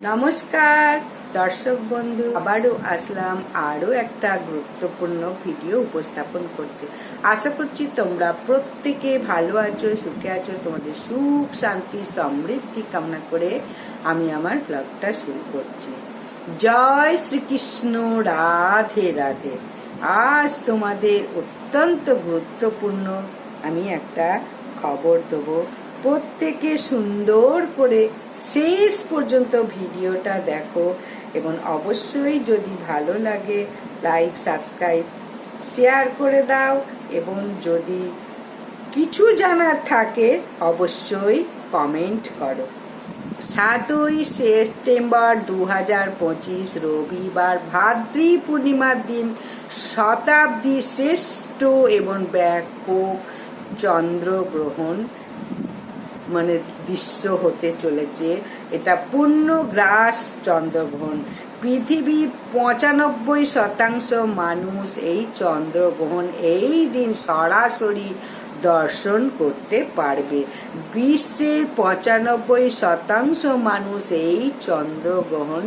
নমস্কার, দর্শক বন্ধু, আবারও আসলাম আরও একটা গুরুত্বপূর্ণ ভিডিও উপস্থাপন করতে। আশা করছি তোমরা প্রত্যেকে ভালো আছো, সুখে আছো, তোমাদের সুখ, শান্তি, সমৃদ্ধি কামনা করে আমি আমার ব্লগটা শুরু করছি। জয় শ্রীকৃষ্ণ, রাধে রাধে। আজ তোমাদের অত্যন্ত গুরুত্বপূর্ণ আমি একটা খবর দেবো। প্রত্যেকে সুন্দর করে শেষ পর্যন্ত ভিডিওটা দেখো এবং অবশ্যই যদি ভালো লাগে লাইক সাবস্ক্রাইব শেয়ার করে দাও এবং যদি কিছু জানার থাকে অবশ্যই কমেন্ট করো। সাতই সেপ্টেম্বর দু হাজার পঁচিশ রবিবার ভাদ্রী পূর্ণিমার দিন শতাব্দী শ্রেষ্ঠ এবং ব্যাপক চন্দ্রগ্রহণ মানে দৃশ্য হতে চলেছে, এটা পূর্ণ গ্রাস চন্দ্রগ্রহণ। পৃথিবী পঁচানব্বই শতাংশ মানুষ এই চন্দ্রগ্রহণ এই দিন সরাসরি দর্শন করতে পারবে। বিশ্বের পঁচানব্বই শতাংশ মানুষ এই চন্দ্রগ্রহণ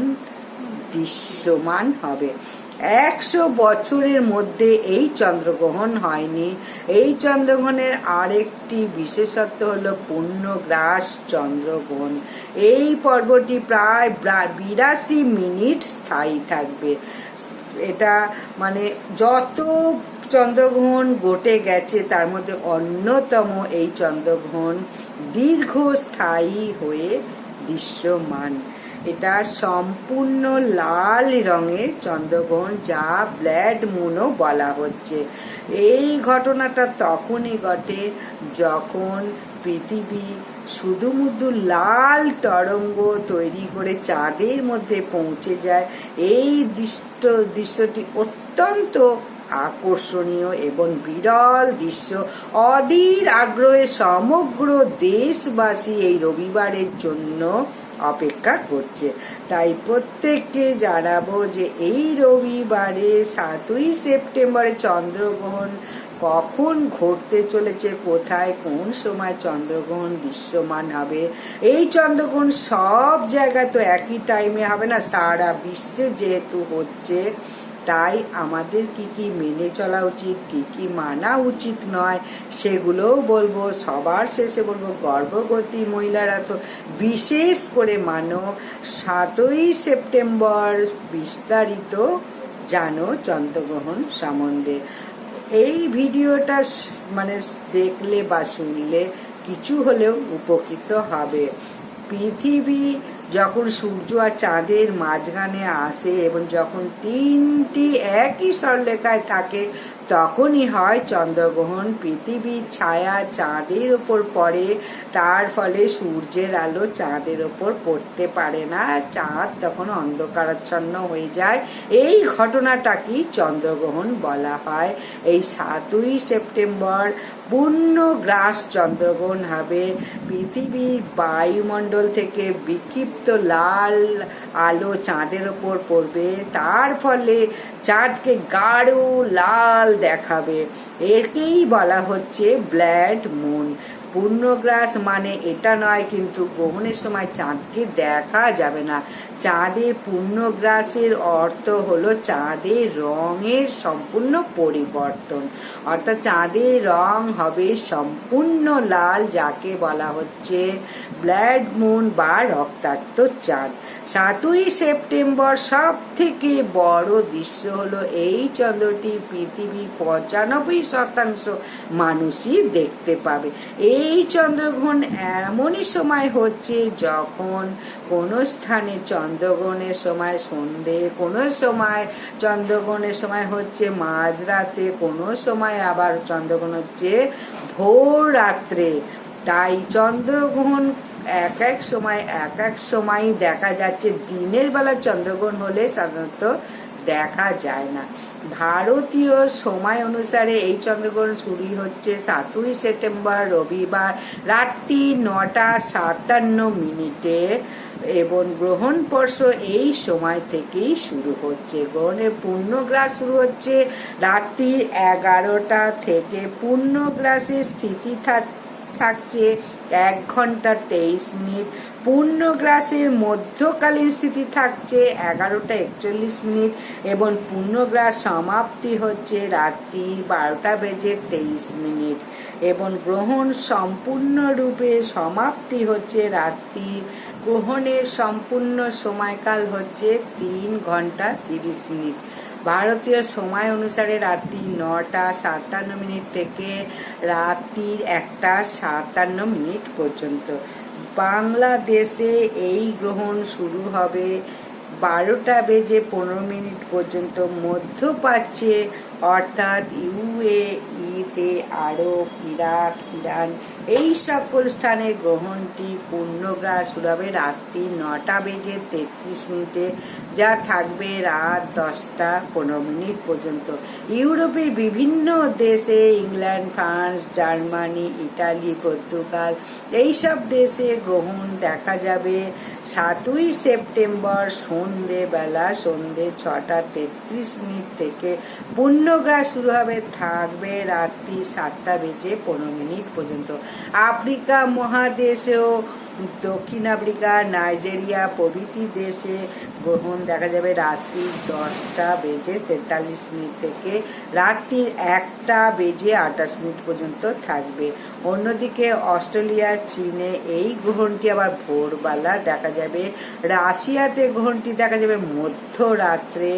দৃশ্যমান হবে। একশো বছরের মধ্যে এই চন্দ্রগ্রহণ হয়নি। এই চন্দ্রগ্রহণের আরেকটি বিশেষত্ব হলো পূর্ণগ্রাস চন্দ্রগ্রহণ। এই পর্বটি প্রায় বিরাশি মিনিট স্থায়ী থাকবে। এটা মানে যত চন্দ্রগ্রহণ ঘটে গেছে, তার মধ্যে অন্যতম এই চন্দ্রগ্রহণ দীর্ঘস্থায়ী হয়ে দৃশ্যমান। এটা সম্পূর্ণ লাল রঙের চন্দ্রগ্রহণ, যা ব্ল্যাড মুনও বলা হচ্ছে। এই ঘটনাটা তখনই ঘটে যখন পৃথিবী শুধুমুধু লাল তরঙ্গ তৈরি করে চাঁদের মধ্যে পৌঁছে যায়। এই দৃষ্ট দৃশ্যটি অত্যন্ত আকর্ষণীয় এবং বিরল দৃশ্য। অধীর আগ্রহে সমগ্র দেশবাসী এই রবিবারের জন্য অপেক্ষা করছে। তাই প্রত্যেককে জানাব যে এই রবিবারে সাতই সেপ্টেম্বরে চন্দ্রগ্রহণ কখন ঘটতে চলেছে, কোথায় কোন সময় চন্দ্রগ্রহণ দৃশ্যমান হবে। এই চন্দ্রগ্রহণ সব জায়গায় তো একই টাইমে হবে না, সারা বিশ্বে যেহেতু হচ্ছে। তাই আমাদের কি কি মেনে চলা উচিত, কি কি মানা উচিত নয়, সেগুলোও বলব। সবার শেষে বলব, গর্ভবতী মহিলারা তো বিশেষ করে মানো, সাতই সেপ্টেম্বর বিস্তারিত জানো চন্দ্রগ্রহণ সম্বন্ধে। এই ভিডিওটা মানে দেখলে বা শুনলে কিছু হলেও উপকৃত হবে। পৃথিবী যখন সূর্য আর চাঁদের মাঝখানে আসে এবং যখন তিনটি একই সরলেখায় থাকে তখনই হয় চন্দ্রগ্রহণ পৃথিবীর ছায়া চাঁদের ওপর পড়ে। তার ফলে সূর্যের আলো চাঁদের ওপর পড়তে পারে না। চাঁদ তখন অন্ধকারাচ্ছন্ন হয়ে যায়। এই ঘটনাটাকেই চন্দ্রগ্রহণ বলা হয়। এই সাতই সেপ্টেম্বর পূর্ণ গ্রাস চন্দ্রগ্রহণ হবে। পৃথিবীর বায়ুমণ্ডল থেকে বিক্ষিপ্ত লাল আলো চাঁদের ওপর পড়বে। তার ফলে চাঁদকে গাঢ় লাল দেখাবে। একেই বলা হচ্ছে ব্ল্যাড মুন। পূর্ণগ্রাস মানে এটা নয়, কিন্তু গ্রহণের সময় চাঁদকে দেখা যাবে না। চাঁদের পূর্ণগ্রাসের অর্থ হলো চাঁদের রঙের সম্পূর্ণ পরিবর্তন। অর্থাৎ চাঁদের রং হবে সম্পূর্ণ লাল, যাকে বলা হচ্ছে ব্ল্যাড মুন বা রক্তাক্ত চাঁদ। সাতই সেপ্টেম্বর সব থেকে বড় দৃশ্য হলো এই চন্দ্রটি পৃথিবীর পঁচানব্বই শতাংশ মানুষই দেখতে পাবে। এই চন্দ্রগ্রহণ এমনই সময় হচ্ছে যখন কোনো স্থানে চন্দ্রগ্রহণের সময় সন্ধে, কোনো সময় চন্দ্রগ্রহণের সময় হচ্ছে মাঝরাতে, কোনো সময় আবার চন্দ্রগ্রহণ হচ্ছে ভোর রাত্রে তাই চন্দ্রগ্রহণ এক এক সময়, এক এক সময় দেখা যাচ্ছে। দিনের বেলা চন্দ্রগ্রহণ হলে সাধারণত দেখা যায় না। ভারতীয় সময় অনুসারে এই চন্দ্রগ্রহণ শুরু হচ্ছে সাতই সেপ্টেম্বর, রবিবার, রাত্রি নটা সাতান্ন মিনিটে। এবং গ্রহণ পর্ষ এই সময় থেকেই শুরু হচ্ছে। গ্রহণের পূর্ণগ্রাস শুরু হচ্ছে। রাত্রি এগারোটা থেকে পূর্ণগ্রাসের স্থিতি থাকছে এক ঘণ্টা তেইশ মিনিট। পূর্ণগ্রাসের মধ্যকালীন স্থিতি থাকছে এগারোটা একচল্লিশ মিনিট এবং পূর্ণগ্রাস সমাপ্তি হচ্ছে রাত্রি বারোটা বেজে তেইশ মিনিট। এবং গ্রহণ সম্পূর্ণরূপে সমাপ্তি হচ্ছে রাত্রি গ্রহণের সম্পূর্ণ সময়কাল হচ্ছে তিন ঘণ্টা তিরিশ মিনিট। ভারতীয় সময় অনুসারে রাত্রি নটা সাতান্ন মিনিট থেকে রাত্রির একটা সাতান্ন মিনিট পর্যন্ত। বাংলাদেশে এই গ্রহণ শুরু হবে বারোটা বেজে পনেরো মিনিট পর্যন্ত। মধ্যপ্রাচ্যে অর্থাৎ ইউএ ইতে আরব ইরাক ইরান এই সকল স্থানে গ্রহণটি পূর্ণগ্রাস শুরু হবে রাত্রি নটা বেজে তেত্রিশ মিনিটে, যা থাকবে রাত দশটা পনেরো মিনিট পর্যন্ত। ইউরোপের বিভিন্ন দেশে, England, France, Germany, Italy, Portugal এইসব দেশে গ্রহণ দেখা যাবে সাতই সেপ্টেম্বর সন্ধে বেলা সন্ধে ছটা তেত্রিশ মিনিট থেকে পূর্ণগ্রাস শুরু হবে, থাকবে রাত্রি সাতটা বেজে পনেরো মিনিট পর্যন্ত। আফ্রিকা মহাদেশেও দক্ষিণ আফ্রিকা, নাইজেরিয়া প্রভৃতি দেশে গ্রহণ দেখা যাবে রাত্রি দশটা বেজে তেতাল্লিশ মিনিট থেকে। রাত্রি একটা বেজে আঠাশ মিনিট পর্যন্ত থাকবে। অন্যদিকে অস্ট্রেলিয়া, চীনে এই গ্রহণটি আবার ভোরবেলা দেখা যাবে। রাশিয়াতে গ্রহণটি দেখা যাবে মধ্যরাত্রে।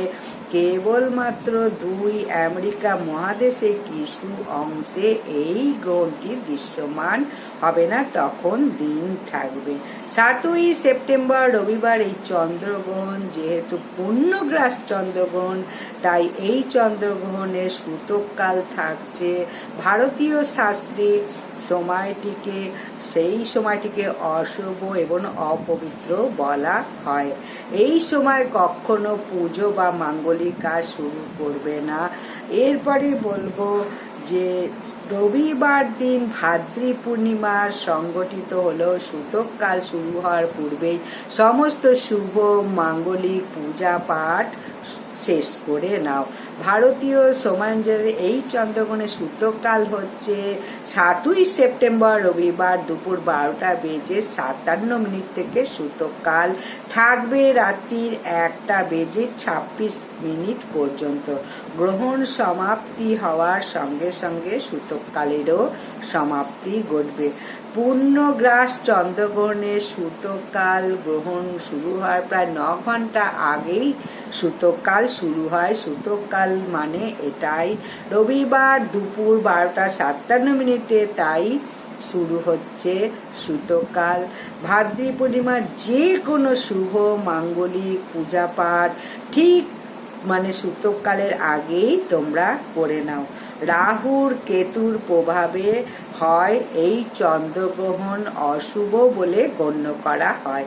কেবলমাত্র দুই আমেরিকা মহাদেশে কিছু অংশে এই গ্রহণটি দৃশ্যমান হবে না, তখন দিন থাকবে। সাতই সেপ্টেম্বর, রবিবার এই চন্দ্রগ্রহণ, যেহেতু পূর্ণগ্রাস চন্দ্রগ্রহণ, তাই এই চন্দ্রগ্রহণের সূতককাল থাকছে। ভারতীয় শাস্ত্রে সময়টিকে, সেই সময়টিকে অশুভ এবং অপবিত্র বলা হয়। এই সময় কখনো পুজো বা মাঙ্গলিক কাজ শুরু করবে না। এরপরে বলব যে রবিবার দিন ভাদ্রী পূর্ণিমার সংগঠিত হলো সূতককাল শুরু হওয়ার পূর্বেই সমস্ত শুভ, মাঙ্গলিক পূজা পাঠ শেষ করে নাও। ভারতীয় সময়াঞ্চলের এই চন্দ্রগ্রহণের সূতককাল হচ্ছে সাতই সেপ্টেম্বর রবিবার দুপুর বারোটা বেজে সাতান্ন মিনিট থেকে সূতককাল থাকবে রাত্রির একটা বেজে ছাব্বিশ মিনিট পর্যন্ত। গ্রহণ সমাপ্তি হওয়ার সঙ্গে সঙ্গে সূতককালেরও সমাপ্তি ঘটবে। পূর্ণগ্রাস চন্দ্রগ্রহণের সূতকাল গ্রহণ শুরু হওয়ার প্রায় ন ঘণ্টা আগেই সূতকাল শুরু হয়। সূতকাল মানে এটাই। রবিবার দুপুর বারোটা সাতান্ন মিনিটে তাই শুরু হচ্ছে সুতকাল। ভাদ্রী পূর্ণিমা যে কোনো শুভ, মাঙ্গলিক পূজা পাঠ, ঠিক মানে সূতককালের আগেই তোমরা করে নাও। রাহুর কেতুর প্রভাবে হয়, এই চন্দ্রগ্রহণ অশুভ বলে গণ্য করা হয়।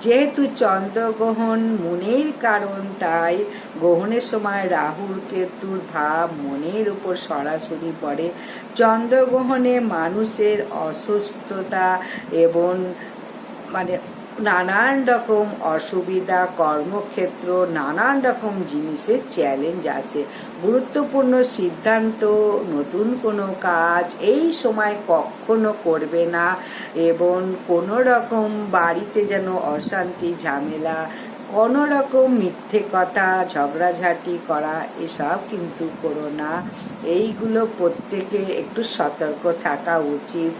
যেহেতু চন্দ্রগ্রহণ মনের কারণ, তাই গ্রহণের সময় রাহুর কেতুর ভাব মনের উপর সরাসরি পড়ে। চন্দ্রগ্রহণে মানুষের অসুস্থতা এবং মানে নানান রকম অসুবিধা, কর্মক্ষেত্র, নানান রকম জিনিসের চ্যালেঞ্জ আসে। গুরুত্বপূর্ণ সিদ্ধান্ত, নতুন কোনো কাজ, এই সময় কখনো করবে না। এবং কোনো রকম বাড়িতে যেন অশান্তি, ঝামেলা কোনো রকম মিথ্যে কথা, ঝগড়াঝাটি করা, এসব কিন্তু করো না। এইগুলো প্রত্যেকে একটু সতর্ক থাকা উচিত।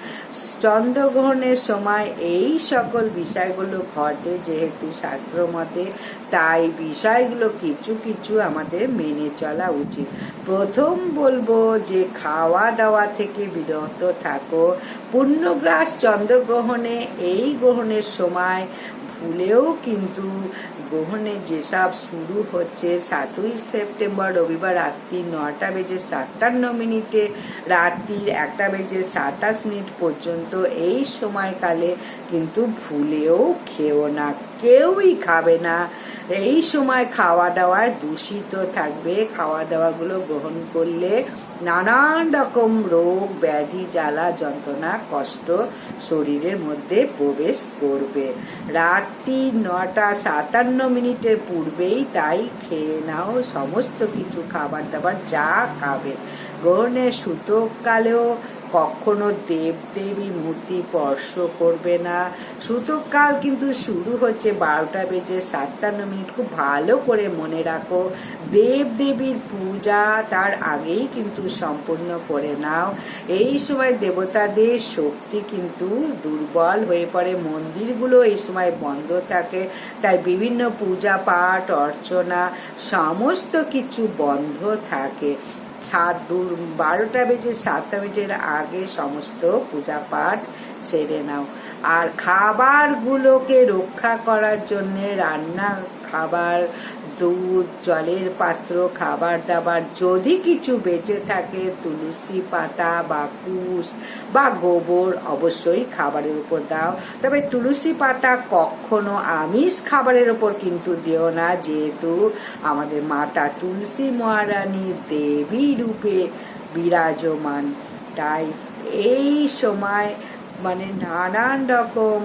চন্দ্রগ্রহণের সময় এই সকল বিষয়গুলো ঘটে, যেহেতু শাস্ত্র মতে তাই বিষয়গুলো কিছু কিছু আমাদের মেনে চলা উচিত। প্রথম বলব যে খাওয়া দাওয়া থেকে বিরত থাকো। পূর্ণগ্রাস চন্দ্রগ্রহণে, এই গ্রহণের সময় ভুলেও কিন্তু গ্রহণে যেসব শুরু হচ্ছে, সাতই সেপ্টেম্বর রবিবার রাত্রি নটা বেজে সাতান্ন মিনিটে রাত্রি একটা বেজে সাতাশ মিনিট পর্যন্ত এই সময়কালে কিন্তু ভুলেও খেও না। কেউই খাবে না। এই সময় খাওয়া দাওয়ায় দূষিত থাকবে। খাওয়া দাওয়াগুলো গ্রহণ করলে নানান রকম রোগ, ব্যাধি, জ্বালা, যন্ত্রণা, কষ্ট শরীরের মধ্যে প্রবেশ করবে। রাত্রি নটা সাতান্ন মিনিটের পূর্বেই তাই খেয়ে নাও। সমস্ত কিছু খাবার দাবার যা খাবে। গ্রহণের সূতককালেও কখনো দেবদেবী মূর্তি স্পর্শ করবে না। সূতককাল কিন্তু শুরু হচ্ছে বারোটা বেজে সাতান্ন মিনিট। খুব ভালো করে মনে রাখো, দেবদেবীর পূজা তার আগেই কিন্তু সম্পূর্ণ করে নাও। এই সময় দেবতাদের শক্তি কিন্তু দুর্বল হয়ে পড়ে, মন্দিরগুলো এই সময় বন্ধ থাকে, তাই বিভিন্ন পূজা পাঠ, অর্চনা, সমস্ত কিছু বন্ধ থাকে। সাত দূর বারোটা বেজে, সাতটা বেজের আগে সমস্ত পূজা পাঠ সেরে নাও। আর খাবারগুলোকে রক্ষা করার জন্য রান্না খাবার, দুধ, জলের পাত্র খাবার দাবার যদি কিছু বেঁচে থাকে, তুলসী পাতা বা কুশ বা গোবর অবশ্যই খাবারের উপর দাও। তবে তুলসী পাতা কখনো আমিষ খাবারের উপর কিন্তু দিও না, যেহেতু আমাদের মাতা তুলসী মহারানী দেবী রূপে বিরাজমান। তাই এই সময় মানে নানান রকম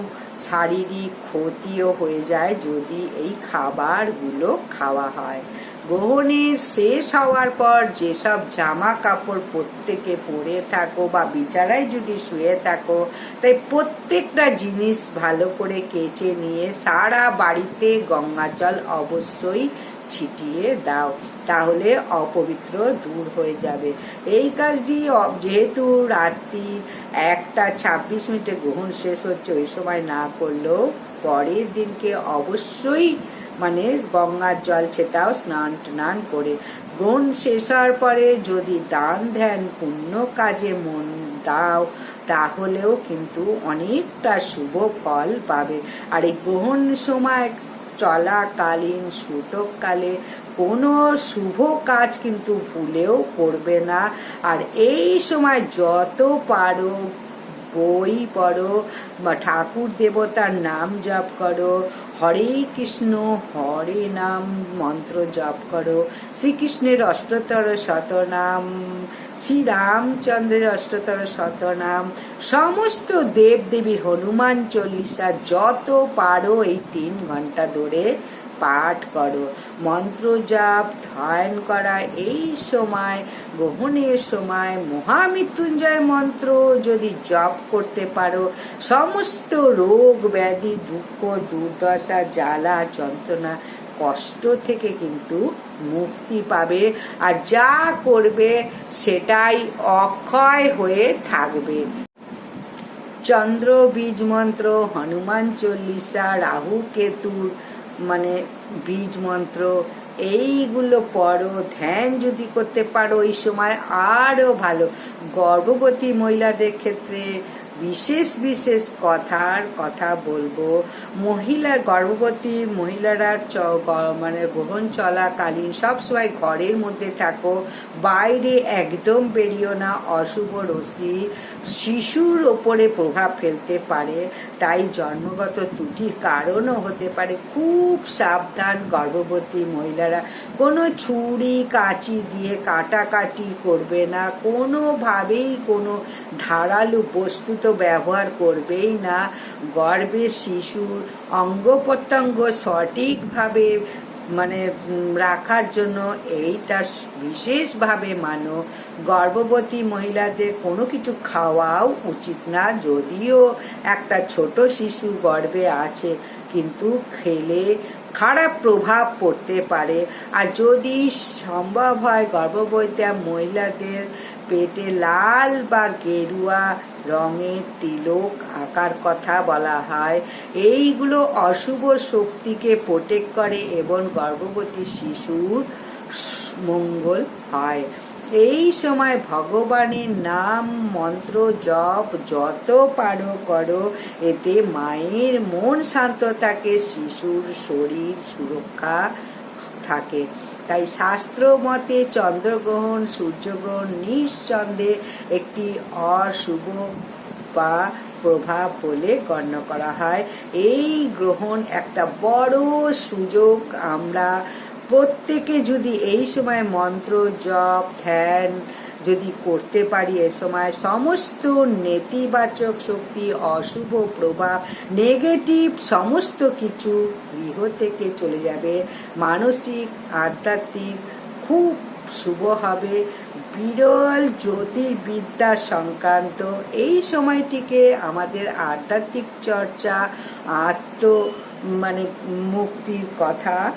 শারীরিক ক্ষতিও হয়ে যায় যদি এই খাবারগুলো খাওয়া হয়। গ্রহণের শেষ হওয়ার পর যেসব জামা কাপড় প্রত্যেকে পরে থাকো বা বিছানায় যদি শুয়ে থাকো, তাই প্রত্যেকটা জিনিস ভালো করে কেচে নিয়ে সারা বাড়িতে গঙ্গা জল অবশ্যই ছিটিয়ে দাও, তাহলে অপবিত্র দূর হয়ে যাবে। এই কাজটি যেহেতু রাত্রি একটা ছাব্বিশ মিনিটে গ্রহণ শেষ হচ্ছে, ওই সময় না করলেও পরের দিনকে অবশ্যই মানে গঙ্গার জল ছেটাও স্নান টান করে। গ্রহণ শেষ হওয়ার পরে যদি দান ধ্যান পুণ্য কাজে মন দাও, তাহলেও কিন্তু অনেকটা শুভ ফল পাবে। আর এই গ্রহণ সময় চলাকালীন সূতককালে কোনো শুভ কাজ কিন্তু ভুলেও করবে না। আর এই সময় যত পারো বই পড়ো বা ঠাকুর দেবতার নাম জপ করো হরে কৃষ্ণ, হরে নাম, মন্ত্র জপ করো। শ্রীকৃষ্ণের অষ্টতর শতনাম শ্রী রামচন্দ্রের অষ্টতর শতনাম, সমস্ত দেব দেবীর হনুমান চল্লিশা যত পারো এই তিন ঘণ্টা ধরে পাঠ করো। মন্ত্র জাপ ধ্যান করা, এই সময়, গ্রহণের সময় মহামৃত্যুঞ্জয় মন্ত্র যদি জপ করতে পারো, সমস্ত রোগ, ব্যাধি, দুঃখ, দুর্দশা, জ্বালা, যন্ত্রণা, কষ্ট থেকে কিন্তু মুক্তি পাবে। আর যা করবে সেটাই অক্ষয় হয়ে থাকবে। চন্দ্র বীজ মন্ত্র, হনুমান চল্লিশা, রাহু কেতুর মানে বীজ মন্ত্র, এইগুলো পড়ো, ধ্যান যদি করতে পারো, এই সময় আরও ভালো। গর্ভবতী মহিলাদের ক্ষেত্রে বিশেষ বিশেষ কথার কথা বলব। মহিলার, গর্ভবতী মহিলারা চ মানে গ্রহণ চলাকালীন সবসময় ঘরের মধ্যে থাকো, বাইরে একদম বেরিও না, অশুভ রশ্মি। শিশুর ওপরে প্রভাব ফেলতে পারে, তাই জন্মগত ত্রুটির কারণও হতে পারে। খুব সাবধান, গর্ভবতী মহিলারা, কোনো ছুরি, কাঁচি দিয়ে কাটাকাটি করবে না, কোনোভাবেই কোনো ধারালো বস্তু তো ব্যবহার করবেই না। গর্ভের শিশুর অঙ্গ প্রত্যঙ্গ সঠিকভাবে মানে রাখার জন্য এইটা বিশেষভাবে মানো। গর্ভবতী মহিলাদের কোনো কিছু খাওয়াও উচিত না। যদিও একটা ছোট শিশু গর্ভে আছে, কিন্তু খেলে খারাপ প্রভাব পড়তে পারে। আর যদি সম্ভব হয় গর্ভবতী মহিলাদের পেটে লাল বা গেরুয়া, রঙের তিলক আঁকার কথা বলা হয়। এইগুলো অশুভ শক্তিকে প্রোটেক্ট করে এবং গর্ভবতী শিশুর মঙ্গল হয়। এই সময় ভগবানের নাম মন্ত্র জপ যত পারো করো, এতে মায়ের মন শান্ত থাকে শিশুর শরীর সুরক্ষা থাকে। তাই শাস্ত্র মতে চন্দ্রগ্রহণ, সূর্যগ্রহণ নিঃসন্দেহে একটি অশুভ বা প্রভাব বলে গণ্য করা হয়। এই গ্রহণ একটা বড় সুযোগ। আমরা প্রত্যেকে যদি এই সময় মন্ত্র, জপ, ধ্যান যদি করতে পারি এ সময় সমস্ত নেতিবাচক শক্তি, অশুভ প্রভাব নেগেটিভ সমস্ত কিছু গৃহ থেকে চলে যাবে। মানসিক, আধ্যাত্মিক খুব শুভ হবে। বিরল জ্যোতির্বিদ্যা সংক্রান্ত এই সময়টিকে আমাদের আধ্যাত্মিক চর্চা, আত্ম মানে মুক্তির কথা